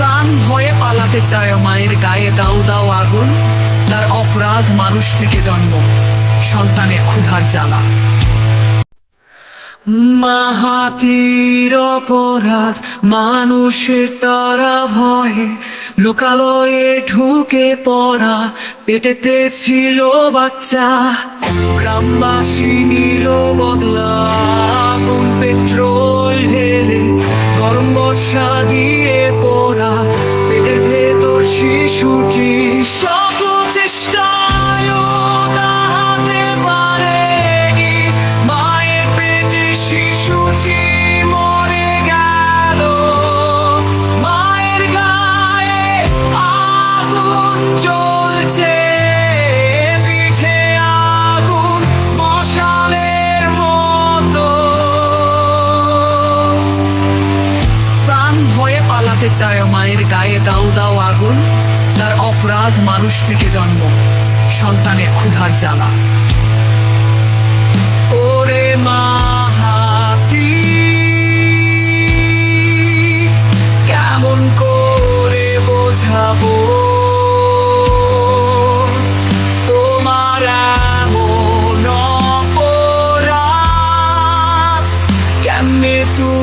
প্রাণ ভয়ে পালাতে চায় মায়ের গায়ে দাও দাও আগুন, তার অপরাধ মানুষ থেকে জন্ম, সন্তানের ক্ষুধার জ্বালা। মাহাতির অপরাধ মানুষের তারা ভয়ে, লোকালয়ে ঢুকে পড়া, পেটেতে ছিল বাচ্চা, গ্রামবাসী নিল বদলা। গরম দিয়ে পড়া পেটের ভেতর শিশুটি শত চেষ্টায় দাঁড়াতে পারেনি। মায়ের পেটে শিশুটি মরে গেল। মায়ের গায়ে আগুন জ্বলছে। জ্বালাতে চায় মায়ের গায়ে দাও দাও আগুন, তার অপরাধ মানুষ থেকে জন্ম সন্তানে ক্ষুধার জ্বালা। ওরে মা কেমন করে বোঝাবো? তোমার কেমনে তুই